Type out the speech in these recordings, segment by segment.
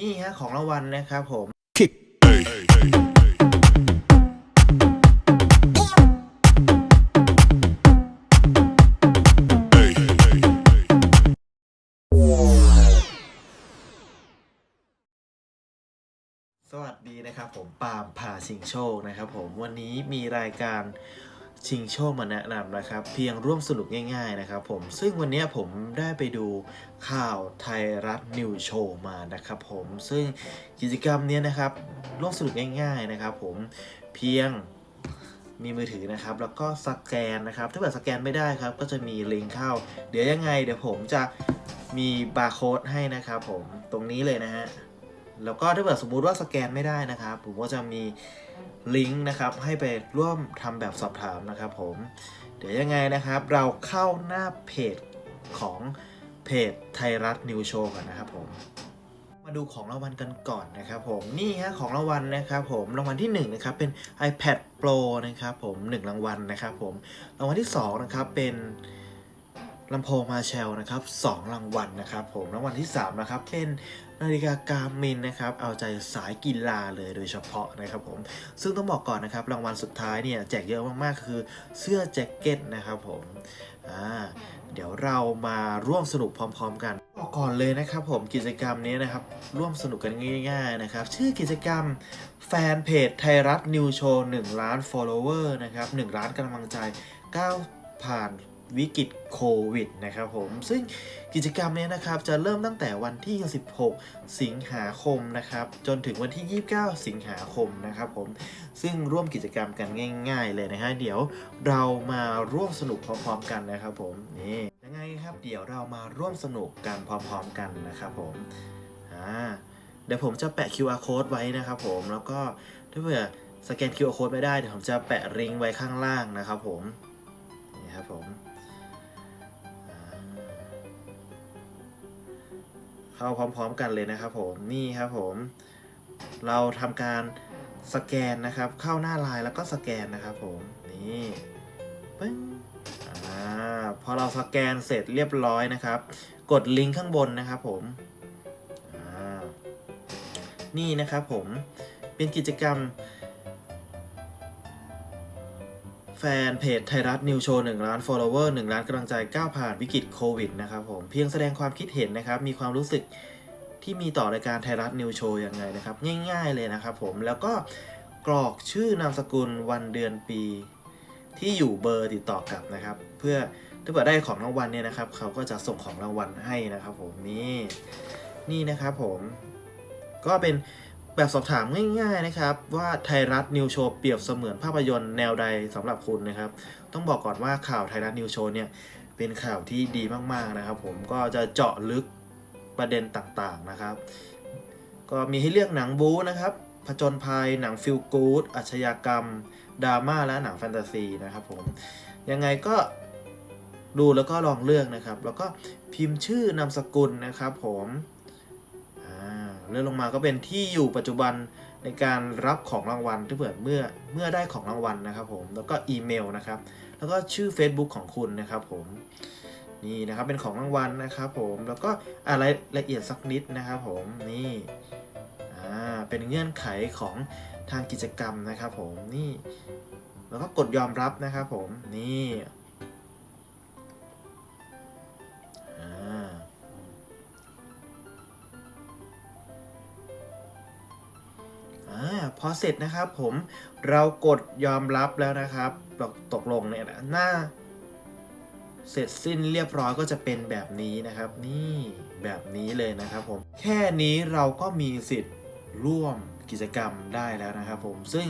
นี่ฮะของรางวัลนะครับผม สวัสดีนะครับผมปาล์มพาชิงโชคนะครับผมวันนี้มีรายการ ชิงโชคมาแนะนำนะครับ เพียงร่วมสนุกง่ายๆนะครับผมซึ่งวันนี้ผมได้ไปดูข่าวไทยรัฐนิวโชว์มานะครับผมซึ่งกิจกรรมนี้นะครับร่วมสนุกง่ายๆนะครับผมเพียงมีมือถือนะครับ แล้วก็สแกนนะครับ ถ้าเกิดสแกนไม่ได้ครับ ก็จะมีลิงก์เข้า เดี๋ยวยังไง เดี๋ยวผมจะมีบาร์โค้ดให้นะครับผมตรงนี้เลยนะฮะ แล้วก็ถ้าเกิดสมมุติว่าสแกนไม่ได้นะครับ ผมก็จะมีลิงก์นะครับให้ไปร่วมทำแบบสอบถามนะครับผม เดี๋ยวยังไงนะครับ เราเข้าหน้าเพจของเพจไทยรัฐนิวโชว์กันนะครับผมมาดูของรางวัลกันก่อนนะครับผมนี่ฮะของรางวัลนะครับผมรางวัลที่1นะครับเป็น iPad Pro นะครับผม1รางวัลนะครับผมรางวัลที่2นะครับเป็น ลำโพงมาแชลนะครับ2รางวัลนะครับผมรางวัลที่ 3 นะครับเป็นนาฬิกาการมินนะครับเอาใจสายกีฬาเลยโดยเฉพาะนะครับผมซึ่งต้องบอกก่อนนะครับรางวัลสุดท้ายเนี่ยแจกเยอะมากๆ คือเสื้อแจ็คเก็ตนะครับผมอ่าเดี๋ยวเรามาร่วมสนุกพร้อม ๆ กันบอกก่อนเลยนะครับผมกิจกรรมนี้นะครับร่วมสนุกกันง่าย ๆนะครับ ชื่อกิจกรรมแฟนเพจไทยรัฐนิวโชว์1ล้าน follower นะครับ1ล้านกำลังใจก้าวผ่าน วิกฤตโควิดนะครับผมซึ่งกิจกรรมนี้นะครับจะเริ่มตั้งแต่วันที่ 16 สิงหาคมนะครับจนถึงวันที่ 29 สิงหาคมนะครับผมซึ่งร่วมกิจกรรมกันง่าย ๆ เลยนะฮะเดี๋ยวเรามาร่วมสนุกพร้อมๆกันนะครับผมนี่ยังไงครับเดี๋ยวเรามาร่วมสนุกกันพร้อมๆกันนะครับผมอ่าเดี๋ยวผมจะแปะ QR code ไว้นะครับผมแล้วก็ถ้าเผื่อสแกน QR code ไม่ได้เดี๋ยวผมจะแปะลิงก์ไว้ข้างล่างนะครับผมนี่ครับผม เข้าพร้อม ๆ กันเลยนะครับผมนี่ครับผม เราทำการสแกนนะครับ เข้าหน้าไลน์แล้วก็สแกนนะครับผมนี่ปึ้งอ่าพอเราสแกนเสร็จเรียบร้อยนะครับ กดลิงก์ข้างบนนะครับผมอ่านี่นะครับผมเป็นกิจกรรม แฟนเพจไทยรัฐนิวโชว์1ล้าน follower 1ล้านกำลังใจก้าวผ่านวิกฤตโควิดนะครับผมเพียงแสดงความคิดเห็นนะครับ มีความรู้สึกที่มีต่อรายการไทยรัฐนิวโชว์ยังไงนะครับ ง่ายๆเลยนะครับผมแล้วก็กรอกชื่อนามสกุลวันเดือนปี ที่อยู่เบอร์ติดต่อกลับนะครับ เพื่อถ้าเกิดได้ของรางวัลเนี่ยนะครับ เขาก็จะส่งของรางวัลให้นะครับผมนี่นี่นะครับผมก็เป็น แบบสอบถามง่าย ๆนะครับ ว่าไทยรัฐนิวโชว์เปรียบเสมือนภาพยนตร์แนวใดสำหรับคุณนะครับ ต้องบอกก่อนว่าข่าวไทยรัฐนิวโชว์เนี่ยเป็นข่าวที่ดีมากๆนะครับ ผมก็จะเจาะลึกประเด็นต่างๆนะครับ ก็มีให้เลือกหนังบู๊นะครับผจญภัยหนังฟิลกู๊ดอาชญากรรมดราม่าและหนังแฟนตาซีนะครับผมยังไงก็ดูแล้วก็ลองเลือกนะครับ แล้วก็พิมพ์ชื่อนามสกุลนะครับ ผม เลื่อนลงมาก็เป็นที่อยู่ปัจจุบันในการรับของรางวัลที่เปิดเมื่อเมื่อได้ของรางวัลนะครับผมแล้วก็อีเมลนะครับ แล้วก็ชื่อ Facebook ของคุณนะครับผมนี่นะครับเป็นของรางวัลนะครับผมแล้วก็อะไรละเอียดสักนิดนะครับผมนี่อ่าเป็นเงื่อนไขของทางกิจกรรมนะครับผมนี่แล้วก็กดยอมรับนะครับผมนี่ พอเสร็จนะครับผมเรากดยอมรับแล้วนะครับตกลงเนี่ยนะหน้า เสร็จสิ้นเรียบร้อยก็จะเป็นแบบนี้นะครับ นี่แบบนี้เลยนะครับผมแค่นี้เราก็มีสิทธิ์ร่วมกิจกรรมได้แล้วนะครับผมซึ่ง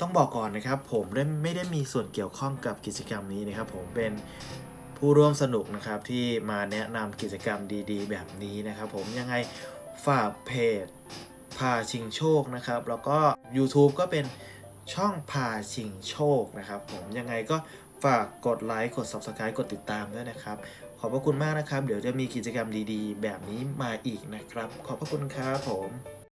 ต้องบอกก่อนนะครับ ผมไไม่ได้มีส่วนเกี่ยวข้องกับกิจกรรมนี้นะครับ ผมเป็นผู้ร่วมสนุกนะครับที่มาแนะนำกิจกรรมดีๆ แบบนี้นะครับ ผมยังไงฝากเพจ พาชิงโชคนะครับ แล้วก็ YouTube ก็เป็นช่องพาชิงโชคนะครับผมยังไงก็ฝากกดไลค์กด Subscribe กดติดตามด้วยนะครับ ขอบพระคุณมากนะครับ เดี๋ยวจะมีกิจกรรมดีๆ แบบนี้มาอีกนะครับ ขอบพระคุณครับผม